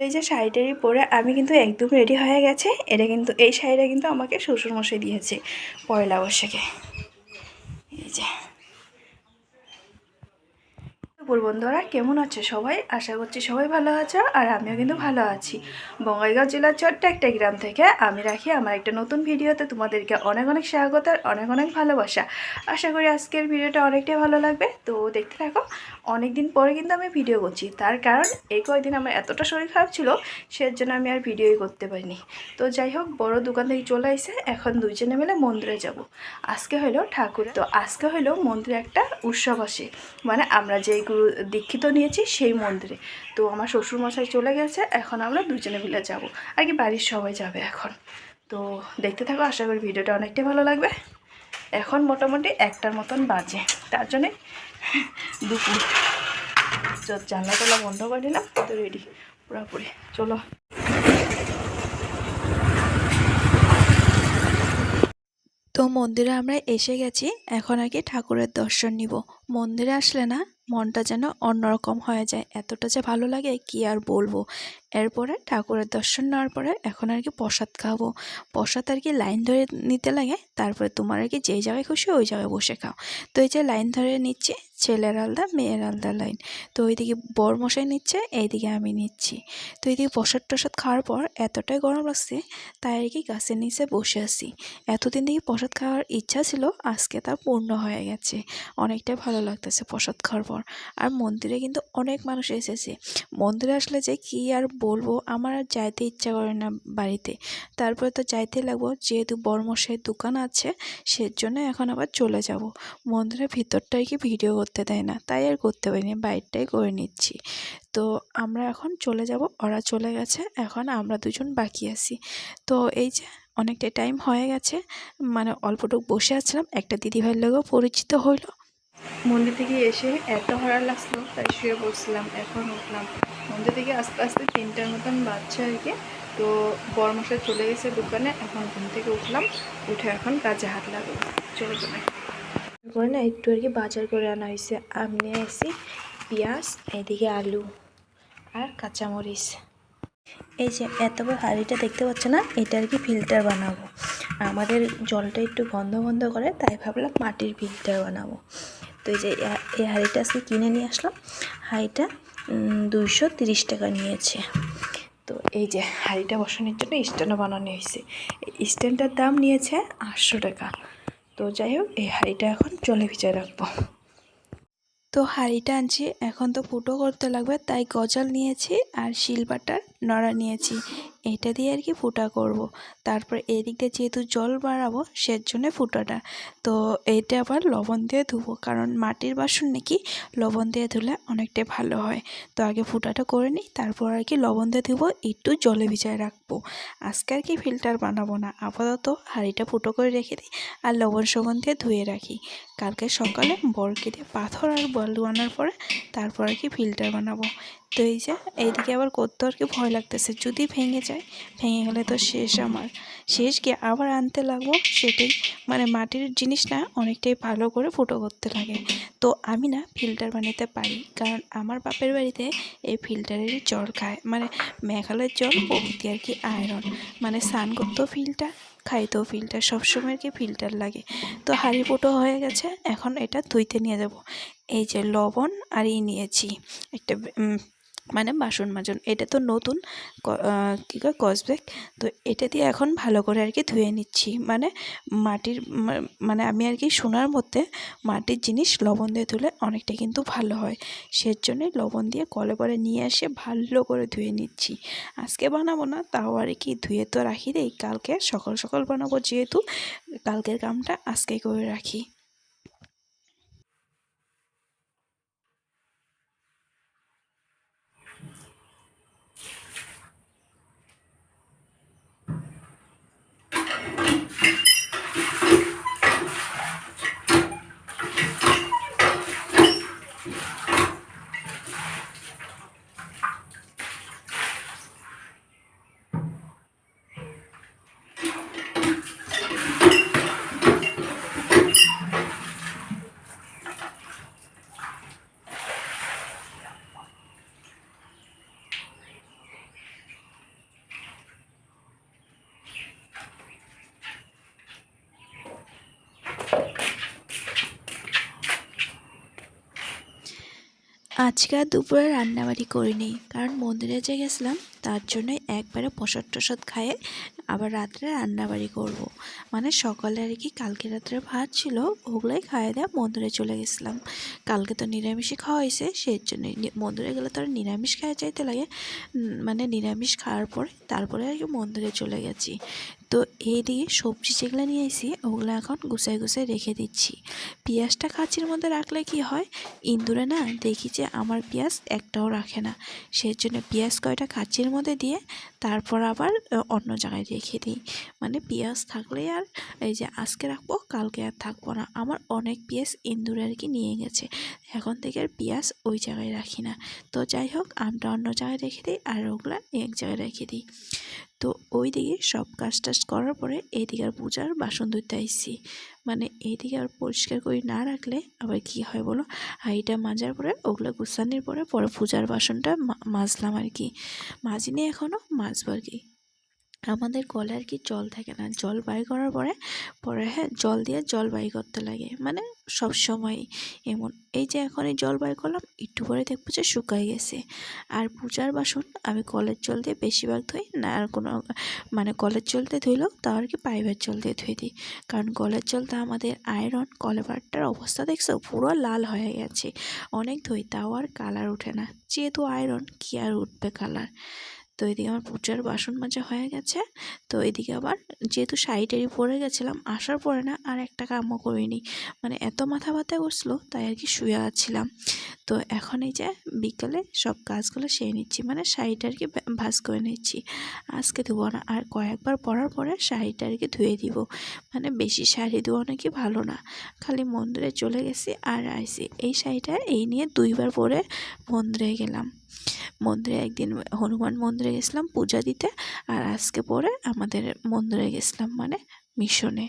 এই যে শাড়িটারি পরে আমি কিন্তু একদম রেডি হয়ে গেছে। এটা কিন্তু, এই শাড়িটা কিন্তু আমাকে শ্বশুরমশাই দিয়েছে পয়লা বৈশাখে। এই যে। বন্ধুরা, কেমন আছে সবাই? আশা করছি সবাই ভালো আছো আর আমিও কিন্তু ভালো আছি। বঙ্গাইগাঁও জেলার ছোট্ট একটা গ্রাম থেকে আমি রাখি আমার একটা নতুন ভিডিওতে তোমাদেরকে অনেক অনেক স্বাগত আর অনেক অনেক ভালোবাসা। আশা করি আজকের ভিডিওটা অনেকটাই ভালো লাগবে। তো দেখতে থাকো অনেক দিন পরে কিন্তু আমি ভিডিও করছি। তার কারণ এই কয়েকদিন আমার এতটা শরীর খারাপ ছিল সের জন্য আমি আর ভিডিওই করতে পারিনি। তো যাই হোক, বড় দোকান থেকে চলে এসে এখন দুইজনে মিলে মন্দিরে যাব। আজকে হলো ঠাকুর। তো আজকে হলো মন্দিরে একটা উৎসব আসে। মানে আমরা যেই গুরু দীক্ষিত নিয়েছি সেই মন্দিরে। তো আমার শ্বশুরমশাই চলে গেছে, এখন আমরা দুজনে মিলে যাব। আর কি বাড়ির সবাই যাবে এখন। তো দেখতে থাকো, আশা করি ভিডিওটা অনেকটাই ভালো লাগবে। এখন মোটামুটি একটার মতন বাজে। তার জন্যে দুপুর। জানলা টালা বন্ধ করে দিলাম তো রেডি পুরোপুরি। চলো। তো মন্দিরে আমরা এসে গেছি, এখন আগে ঠাকুরের দর্শন নিব। মন্দিরে আসলে না মনটা যেন অন্যরকম হয়ে যায়। এতটা যে ভালো লাগে, কি আর বলব? এরপরে ঠাকুরের দর্শন নেওয়ার পরে এখন আর কি প্রসাদ খাব। প্রসাদ আর কি লাইন ধরে নিতে লাগে, তারপরে তোমার আর কি যেই জায়গায় খুশি ওই জায়গায় বসে খাও। তো এই যে লাইন ধরে নিচ্ছে, ছেলের আলাদা, মেয়ের আলাদা লাইন। তো ওইদিকে বর মশাই নিচ্ছে, এইদিকে আমি নিচ্ছি। তো এইদিকে প্রসাদ টসাদ খাওয়ার পর এতটাই গরম লাগছে, তাই আর কি গাছের নিচে বসে আছি। এতদিন থেকে প্রসাদ খাওয়ার ইচ্ছা ছিল, আজকে তা পূর্ণ হয়ে গেছে। অনেকটাই ভালো লাগতেছে প্রসাদ খাওয়ার পর। আর মন্দিরে কিন্তু অনেক মানুষ এসেছে। মন্দিরে আসলে যে কি আর বলব, আমার আর যাইতে ইচ্ছা করে না বাড়িতে। তারপরে তো যাইতে লাগবো, যেহেতু বর্মশাইয়ের দোকান আছে, সেজন্য এখন আবার চলে যাব। মন্দিরের ভিতরটাই কি ভিডিও করতে দেয় না, তাই আর করতে পারিনি, বাইরটাই করে নিচ্ছি। তো আমরা এখন চলে যাব, ওরা চলে গেছে, এখন আমরা দুজন বাকি আছি। তো এই যে অনেকটা টাইম হয়ে গেছে মানে অল্পটুকু বসে আছিলাম, একটা দিদিভাইয়ের লোকও পরিচিত হইল। মন্দির থেকে এসে এত ভাড়া লাগল তাই শুয়ে বসছিলাম এখন উঠলাম। মন্দির থেকে আস্তে আস্তে তিনটার মতন বাচ্চা আর কি। তো বড় বড়মশাই চলে গেছে দোকানে, এখন ঘুম থেকে উঠলাম, উঠে এখন কাজে হাত লাগল চলে যাবে করে না একটু আর কি বাজার করে আনা হয়েছে। আমি নিয়ে এসেছি পেঁয়াজ, এদিকে আলু আর কাঁচামরিচ। এই যে এত বড় হাঁড়িটা দেখতে পাচ্ছ না, এটা আর কি ফিল্টার বানাবো। আমাদের জলটা একটু গন্ধ গন্ধ করে, তাই ভাবলাম মাটির ফিল্টার বানাবো। তো এই যে এই হাঁড়িটা আজকে কিনে নিয়ে আসলাম। হাঁড়িটা দুইশো তিরিশ টাকা নিয়েছে। তো এই যে হাঁড়িটা বসানোর জন্য স্ট্যান্ডও বানানো হয়েছে। এই স্ট্যান্ডটার দাম নিয়েছে আটশো টাকা। তো যাই হোক, এই হাঁড়িটা এখন জলে ভিজায় রাখব। তো হাঁড়িটা আনছি, এখন তো ফুটো করতে লাগবে, তাই গজাল নিয়েছি আর শিলবাটার নড়া নিয়েছি। এটা দিয়ে আর কি ফুটা করব। তারপর এদিক দিয়ে যেহেতু জল বাড়াবো সের জন্য ফুটাটা। তো এটা আবার লবণ দিয়ে ধুবো। কারণ মাটির বাসন নাকি লবণ দিয়ে ধুলে অনেকটাই ভালো হয়। তো আগে ফুটাটা করে নিই, তারপর আর কি লবণ দিয়ে ধুবো, একটু জলে ভিজায় রাখব। আজকে আর কি ফিল্টার বানাবো না। আপাতত হাঁড়িটা ফুটো করে রেখে দিই আর লবণ সবন দিয়ে ধুয়ে রাখি। কালকে সকালে বরকে দিয়ে পাথর আর বল আনার পরে তারপর আর কি ফিল্টার বানাবো। তো এই যে, এইদিকে আবার করতে আর কি ভয় লাগতেছে। যদি ভেঙে যায়, ভেঙে গেলে তো শেষ আমার। শেষ গিয়ে আবার আনতে লাগবো, সেটাই। মানে মাটির জিনিস না, অনেকটাই ভালো করে ফুটো করতে লাগে। তো আমি না ফিল্টার বানাতে পারি, কারণ আমার বাপের বাড়িতে এই ফিল্টারেরই জল খায়। মানে মেঘালয়ের জল প্রভৃতি আর কি আয়রন। মানে স্নান করতেও ফিল্টার, খাইতেও ফিল্টার, সবসময় কি ফিল্টার লাগে। তো হাঁড়ি ফুটো হয়ে গেছে, এখন এটা ধুইতে নিয়ে যাব। এই যে লবণ আর ই নিয়েছি। একটা মানে বাসন মাজন, এটা তো নতুন, ক- কয়, কসবেক, তো এটা দিয়ে এখন ভালো করে আর কি ধুয়ে নিচ্ছি। মানে মাটির মানে আমি আর কি সোনার মধ্যে মাটির জিনিস লবণ দিয়ে ধুলে অনেকটা কিন্তু ভালো হয়। সের জন্যই লবণ দিয়ে কলে করে নিয়ে এসে ভালো করে ধুয়ে নিচ্ছি। আজকে বানাবো না, তাও আর কি ধুয়ে তো রাখি দেই, কালকে সকাল সকাল বানাবো যেহেতু, কালকের কামটা আজকে করে রাখি। আজকে আর দুপুরে রান্নাবাড়ি করিনি, কারণ মন্দিরে যে গেছিলাম, তার জন্যই একবারে প্রসাদ টসাদ খাইয়ে আবার রাত্রে রান্নাবাড়ি করব। মানে সকালে আর কি কালকে রাত্রে ভাত ছিল, ওগুলোই খাইয়ে দেওয়া মন্দিরে চলে গেছিলাম। কালকে তো নিরামিষই খাওয়া হয়েছে সেই জন্যই মন্দিরে গেলে তো আর নিরামিষ খাওয়া চাইতে লাগে। মানে নিরামিষ খাওয়ার পরে তারপরে আর কি মন্দিরে চলে গেছি। তো এইদিকে সবজি যেগুলো নিয়ে এসেছি ওগুলো এখন গুছাই গুছাই রেখে দিচ্ছি। পেঁয়াজটা কাচির মধ্যে রাখলে কি হয়? ইন্দুরে না দেখি যে আমার পেঁয়াজ একটাও রাখে না। সেই জন্য পেঁয়াজ কয়টা কাচির মধ্যে দিয়ে তারপর আবার অন্য জায়গায় রেখে দিই। মানে পেঁয়াজ থাকলে আর এই যে আজকে রাখব, কালকে আর থাকব না। আমার অনেক পেঁয়াজ ইন্দুরে আর কি নিয়ে গেছে। এখন থেকে আর পেঁয়াজ ওই জায়গায় রাখি না। তো যাই হোক, আমটা অন্য জায়গায় রেখে দিই আর ওগুলা এক জায়গায় রেখে দিই। তো ওই দিকে সব কাজ টাজ করার পরে এইদিকে আর পূজার বাসন ধুতে আইসি মানে এইদিকে আর পরিষ্কার করে না রাখলে আবার কি হয় বলো? হাঁড়িটা মাজার পরে, ওগুলো গুসানির পরে পরে পূজার বাসনটা মাজলাম আর কি। মাজিনি এখনও মাজবো আর কি। আমাদের কলে আর কি জল থাকে না। জল বাই করার পরে পরে হ্যাঁ জল দিয়ে জল বাই করতে লাগে। মানে সব সময় এমন। এই যে এখন এই জল বাই করলাম, একটু পরে দেখব যে শুকাই গেছে। আর পূজার বাসন আমি কলের জল দিয়ে বেশিরভাগ ধুই না, আর কোনো মানে কলের জল দিয়ে ধুইলেও তাও আর কি পাইপের জল দিয়ে ধুয়ে দিই। কারণ কলের জল জলটা আমাদের আয়রন কলেবারটার অবস্থা দেখছ, পুরো লাল হয়ে গেছে। অনেক ধুই, তাও আর কালার ওঠে না। যেহেতু আয়রন, কি আর উঠবে কালার তো এদিকে আমার পূজার বাসন মাজা হয়ে গেছে। তো এদিকে আবার যেহেতু শাড়িটারি পরে গেছিলাম, আসার পরে না আর একটা কামও করিনি। মানে এত মাথা ব্যথা করছিল, তাই আর কি শুয়ে আছিলাম। তো এখন এই যে বিকালে সব কাজগুলো সেরে নিচ্ছি মানে শাড়িটা আর কি ভাঁজ করে নিচ্ছি। আজকে ধুবো না, আর কয়েকবার পরার পরে শাড়িটা আর কি ধুয়ে দিব। মানে বেশি শাড়ি ধোয়া নাকি ভালো না। খালি মন্দিরে চলে গেছি আর আইসি। এই শাড়িটা এই নিয়ে দুইবার পরে মন্দিরে গেলাম। মন্দিরে একদিন হনুমান মন্দিরে গেছিলাম পূজা দিতে আর আজকে পরে আমাদের মন্দিরে গেছিলাম মানে মিশনে।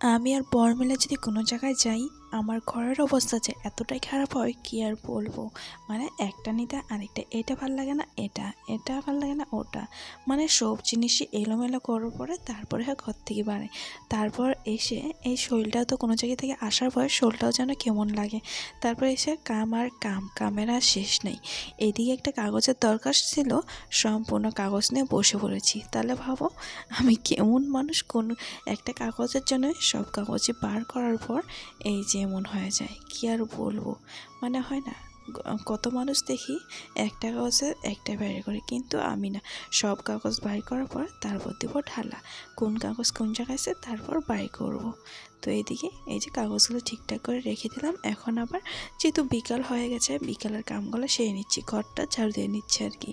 আমি আর বর মিলে যদি কোনো জায়গায় যাই আমার ঘরের অবস্থা যে এতটাই খারাপ হয়, কি আর বলব? মানে একটা নিতে আরেকটা, এটা ভালো লাগে না, এটা এটা ভালো লাগে না, ওটা। মানে সব জিনিসই এলোমেলো করার পরে তারপরে হ্যাঁ ঘর থেকে বাড়ে। তারপর এসে এই শরীরটাও তো কোনো জায়গা থেকে আসার পরে শরীরটাও যেন কেমন লাগে। তারপর এসে কাম আর কাম, কামের আর শেষ নেই। এদিকে একটা কাগজের দরকার ছিল, সম্পূর্ণ কাগজ নিয়ে বসে পড়েছি। তাহলে ভাবো, আমি কেমন মানুষ কোন একটা কাগজের জন্য সব কাগজে বার করার পর এই যে এমন হয়ে যায়? কি আর বলব? মানে হয় না, কত মানুষ দেখি একটা কাগজে একটা বের করে, কিন্তু আমি না। সব কাগজ বাই করার পর তারপর দেবো ঢালা। কোন কাগজ কোন জায়গায় আছে তারপর বাই করব। তো এইদিকে এই যে কাগজগুলো ঠিকঠাক করে রেখে দিলাম। এখন আবার যেহেতু বিকাল হয়ে গেছে, বিকালের কামগুলো সেরে নিচ্ছি। ঘরটা ঝাড়ু দিয়ে নিচ্ছি আর কি।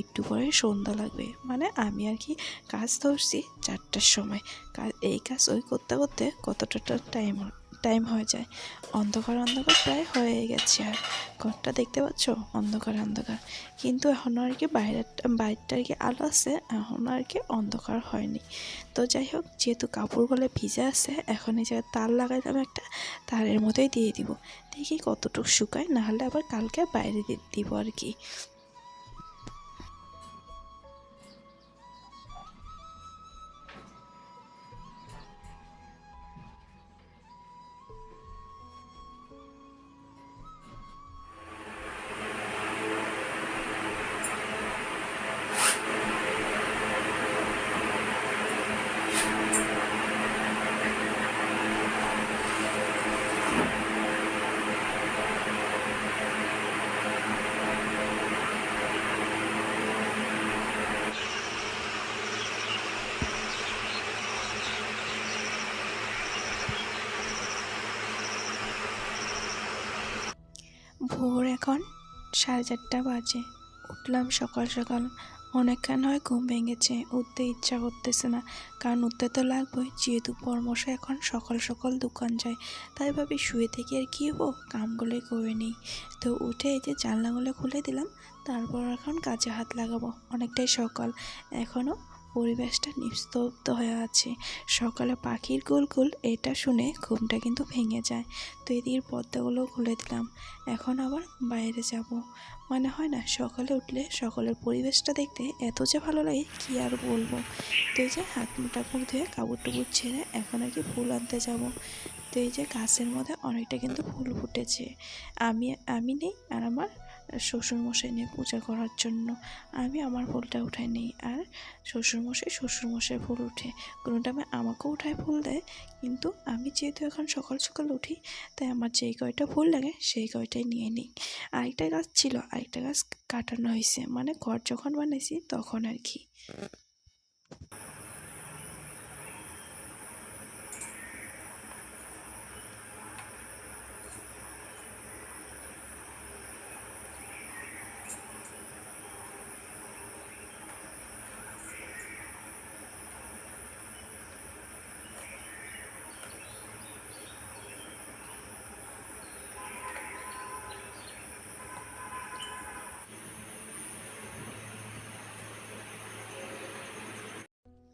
একটু পরে সন্ধ্যা লাগবে। মানে আমি আর কি কাজ ধরছি চারটার সময়। কাজ এই কাজ ওই করতে করতে কতটা টাইম টাইম হয়ে যায়। অন্ধকার অন্ধকার প্রায় হয়ে গেছে আর। ঘরটা দেখতে পাচ্ছ? অন্ধকার অন্ধকার। কিন্তু এখনও আর কি বাইরের বাইরটা আর কি আলো আছে? এখনও আর কি অন্ধকার হয়নি। তো যাই হোক, যেহেতু কাপড়গুলো ভিজে আছে, এখন এই জায়গায় তার লাগাইলাম একটা, তারের মধ্যেই দিয়ে দিব। দেখি কতটুকু শুকায়, নাহলে আবার কালকে বাইরে দিব আর কি। সাড়ে চারটা বাজে। উঠলাম সকাল সকাল। অনেকক্ষণ হয় ঘুম ভেঙেছে, উঠতে ইচ্ছা করতেছে না। কারণ উঠতে তো লাগবেই, যেহেতু পরামর্শ এখন সকাল সকাল দোকান যায়। তাই ভাবি শুয়ে থেকে আর কী হব? কামগুলোই করে নিই। তো উঠে এই যে জানলাগুলো খুলে দিলাম, তারপর এখন কাজে হাত লাগাবো। অনেকটাই সকাল। এখনও পরিবেশটা নিস্তব্ধ হয়ে আছে। সকালে পাখির গোল গোল এটা শুনে ঘুমটা কিন্তু ভেঙে যায়। তো এদিকে পর্দাগুলো খুলে দিলাম। এখন আবার বাইরে যাব। মানে হয় না সকালে উঠলে সকালের পরিবেশটা দেখতে এত যে ভালো লাগে, কি আর বলব? তো এই যে হাত মুটা মুখ ধুয়ে কাপড় টুকুর ছেড়ে এখন আর কি ফুল আনতে যাব। তো এই যে গাছের মধ্যে অনেকটা কিন্তু ফুল ফুটেছে। আমি আমি নেই আর আমার শ্বশুরমশাই নিয়ে পূজা করার জন্য। আমি আমার ফুলটা উঠাই নিই। আর শ্বশুরমশাই শ্বশুরমশাই ফুল উঠে। কোনো টাইমে আমাকেও উঠায় ফুল দেয়, কিন্তু আমি যেহেতু এখন সকাল সকাল উঠি, তাই আমার যেই কয়টা ফুল লাগে, সেই কয়টাই নিয়ে নিই। আরেকটা গাছ ছিল, আরেকটা গাছ কাটানো হয়েছে মানে ঘর যখন বানাইছি, তখন আর কি।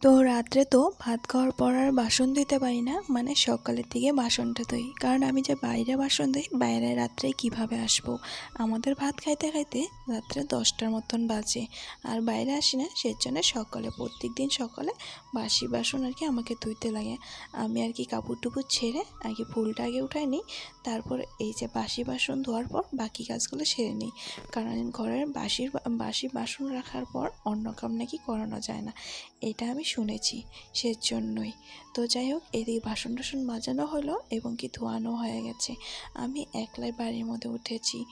তো রাত্রে তো ভাত খাওয়ার পর আর বাসন ধুইতে পারি না মানে সকালের দিকে বাসনটা ধুই। কারণ আমি যে বাইরে বাসন ধুই, বাইরে রাত্রে কীভাবে আসব? আমাদের ভাত খাইতে খাইতে রাত্রে দশটার মতন বাজে। আর বাইরে আসি না সেই জন্য সকালে প্রত্যেক দিন সকালে বাসি বাসন আর কি আমাকে ধুইতে লাগে। আমি আর কি কাপড় টুপুর ছেড়ে আর কি ফুলটা আগে উঠাই নিই, তারপর এই যে বাসি বাসন ধোয়ার পর বাকি কাজগুলো সেরে নিই। কারণ ঘরের বাসির বাসি বাসন রাখার পর অন্য কাম নাকি করানো যায় না। এটা আমি শুনেছি সেজন্যই। তো যাই হোক এদিকে বাসন টাসন মাজানো হলো এবং কি ধোয়ানো হয়ে গেছে। আমি একলাই বাড়ির মধ্যে উঠেছি।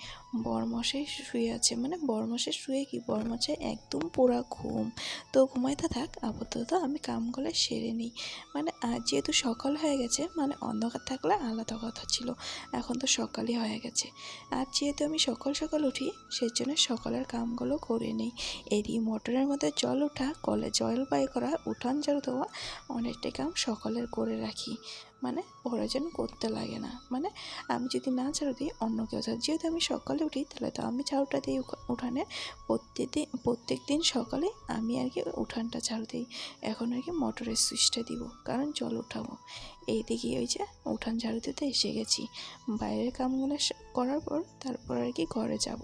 বরমশাই শুয়ে আছে। মানে বরমশাই শুয়ে কি? বরমশাই একদম পুরা ঘুম। তো ঘুমাইতে থাক, আপাতত আমি কামগুলো সেরে নিই। মানে আজ যেহেতু সকাল হয়ে গেছে মানে অন্ধকার থাকলে আলাদা কথা ছিল। এখন তো সকালই হয়ে গেছে। আর যেহেতু আমি সকাল সকাল উঠি সেই জন্য সকালের কামগুলো করে নিই। এরই মোটরের মধ্যে জল ওঠা, কলে জল বাই করা, উঠান ঝাড়ু দেওয়া অনেকটাই কাম সকালের করে রাখি। মানে পরে যেন করতে লাগে না। মানে আমি যদি না ঝাড়ু দিই, অন্য কেউ ঝাড়ু যেহেতু আমি সকালে উঠি, তাহলে তো আমি ঝাড়ুটা দিই উঠানে। প্রত্যেকদিন প্রত্যেক দিন সকালে আমি আর কি উঠানটা ঝাড়ু দিই। এখন আর কি মোটরের সুইচটা দিব, কারণ জল উঠাবো। এইদিকে ওই যে উঠান ঝাড়ু দিতে এসে গেছি। বাইরের কামগুলো করার পর তারপর আর কি ঘরে যাব।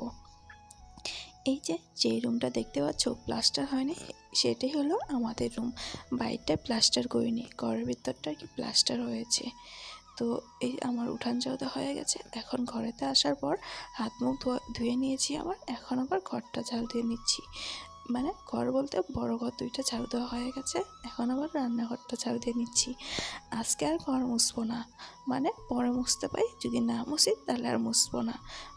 এই যে যে রুমটা দেখতে পাচ্ছ প্লাস্টার হয়নি, সেটাই হলো আমাদের রুম বাইরটা প্লাস্টার করিনি, ঘরের ভিতরটা কি প্লাস্টার হয়েছে। তো এই আমার উঠান যাওয়া হয়ে গেছে, এখন ঘরেতে আসার পর হাত মুখ ধোয়া, ধুয়ে নিয়েছি আবার, এখন আবার ঘরটা ঝাল দিয়ে নিচ্ছি। মানে ঘর বলতে বড় ঘর দুইটা ঝাড়ু দেওয়া হয়ে গেছে। এখন আবার রান্নাঘরটা ঝাড়ু দিয়ে নিচ্ছি। আজকে আর ঘর মুছবো না। মানে পরে মুছতে পাই যদি না মুছি তাহলে আর মুছবো না।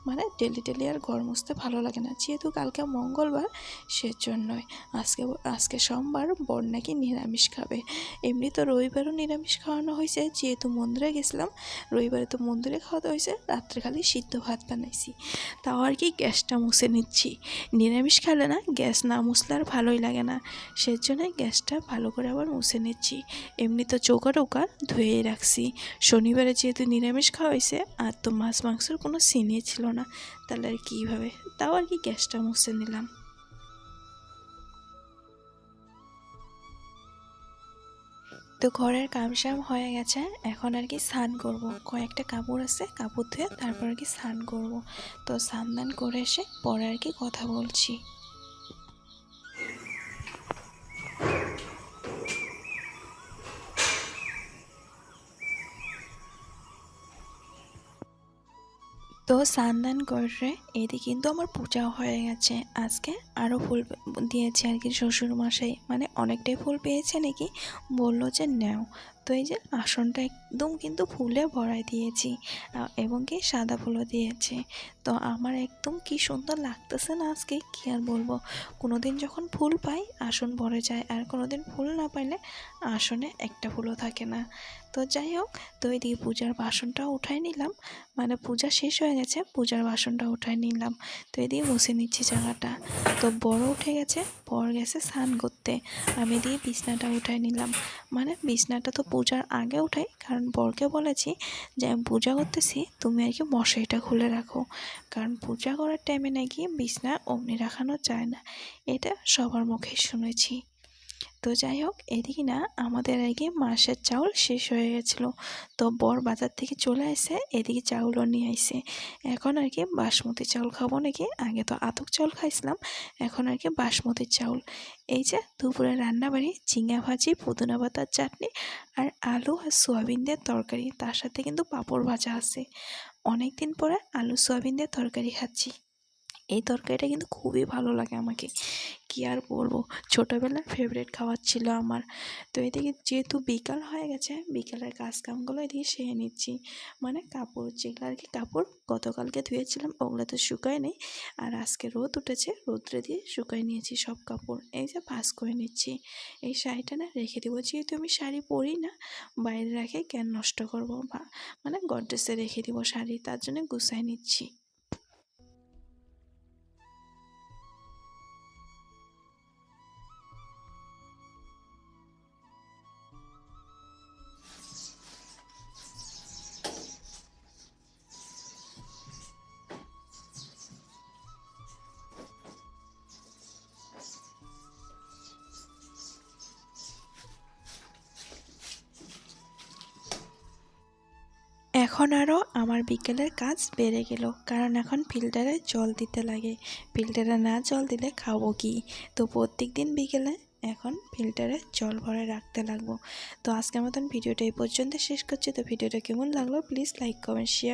মানে ডেলি ডেলি আর ঘর মুছতে ভালো লাগে না। যেহেতু কালকে মঙ্গলবার, সেজন্যই আজকে আজকে সোমবার বর নাকি নিরামিষ খাবে। এমনি তো রবিবারও নিরামিষ খাওয়ানো হয়েছে। যেহেতু মন্দিরে গেছিলাম, রবিবারে তো মন্দিরে খাওয়াতে হয়েছে। রাত্রে খালি সিদ্ধ ভাত বানাইছি। তাও আর কি গ্যাসটা মুছে নিচ্ছি। নিরামিষ খেলে না গ্যাস না মুছলে আর ভালোই লাগে না। সেজন্য গ্যাসটা ভালো করে আবার মুছে নিচ্ছি। এমনি তো চৌকা টোকা ধুয়েই রাখছি। শনিবারে যেহেতু নিরামিষ খাওয়া হয়েছে, আর তো মাছ মাংসের কোনো সিনই ছিল না। তাহলে আর কীভাবে তাও আর কি গ্যাসটা মুছে নিলাম। তো ঘরের কাম কামসাম হয়ে গেছে, এখন আর কি স্নান করব। কয়েকটা কাপড় আছে, কাপড় ধুয়ে তারপর আর কি স্নান করব। তো স্নান করে এসে পরে আর কি কথা বলছি। তো স্নান করে এদিকে কিন্তু আমার পূজাও হয়ে গেছে। আজকে আরও ফুল দিয়েছে আর কি শ্বশুর মশাই মানে অনেকটাই ফুল পেয়েছে নাকি? বলল যে, নেও। এই যে আসনটা একদম কিন্তু ফুলে ভরাই দিয়েছি এবং কি সাদা ফুলও দিয়েছে। তো আমার একদম কি সুন্দর লাগতেছে না আজকে, কী আর বলব? কোনোদিন যখন ফুল পাই, আসন ভরে যায়, আর কোনোদিন ফুল না পাইলে আসনে একটা ফুলও থাকে না। তো যাই হোক, তো এদিকে পূজার বাসনটাও উঠাই নিলাম মানে পূজা শেষ হয়ে গেছে, পূজার বাসনটা উঠাই নিলাম। তো এদিকে মুছে নিচ্ছি জায়গাটা। তো বড় উঠে গেছে, বর গেছে স্নান করতে। আমি দিয়ে বিছনাটা উঠাই নিলাম। মানে বিছনাটা তো পূজার আগে উঠাই, কারণ বরকে বলেছি যে আমি পূজা করতেছি, তুমি আর কি মশারিটা খুলে রাখো। কারণ পূজা করার টাইমে নাকি বিছনা অগ্নি রাখানো যায় না। এটা সবার মুখে শুনেছি। তো যাই হোক, এদিকে না আমাদের আগে মাসের চাউল শেষ হয়ে গেছিল। তো বর বাজার থেকে চলে আসে, এদিকে চাউলও নিয়ে আইসে এখন আর কি বাসমতি চাউল খাব নাকি? আগে তো আতক চাউল খাইছিলাম, এখন আর কি বাসমতি চাউল। এই যে দুপুরে রান্নাবাড়ি ঝিঙা ভাজি, পুদিনা পাতার চাটনি আর আলু আর সোয়াবিন দিয়ে তরকারি। তার সাথে কিন্তু পাঁপড় ভাজা আছে। অনেক দিন পরে আলু, সোয়াবিন দিয়ে তরকারি খাচ্ছি। এই তরকারিটা কিন্তু খুবই ভালো লাগে আমাকে। কি আর বলব? ছোটোবেলার ফেভারিট খাবার ছিল আমার। তো এদিকে যেহেতু বিকাল হয়ে গেছে, বিকালের কাজ কামগুলো এদিকে সেরে নিচ্ছি। মানে কাপড় যেগুলো আর কি কাপড়, গতকালকে ধুয়েছিলাম, ওগুলো তো শুকায় নেই। আর আজকে রোদ উঠেছে, রোদ্রে দিয়ে শুকাই নিয়েছি সব কাপড়। এই যে ভাস করে নিচ্ছি। এই শাড়িটা না রেখে দেবো, যেহেতু আমি শাড়ি পরি না, বাইরে রাখে কেন নষ্ট করব বা মানে গড্রেসে রেখে দিব শাড়ি, তার জন্য গুছাই নিচ্ছি। এখন আরও আমার বিকেলের কাজ বেড়ে গেল, কারণ এখন ফিল্টারে জল দিতে লাগে। ফিল্টারে না জল দিলে খাব কি? তো প্রত্যেক দিন বিকেলে এখন ফিল্টারে জল ভরে রাখতে লাগবো। তো আজকের মতন ভিডিওটা এই পর্যন্ত শেষ করছি। তো ভিডিওটা কেমন লাগল প্লিজ লাইক কমেন্ট শেয়ার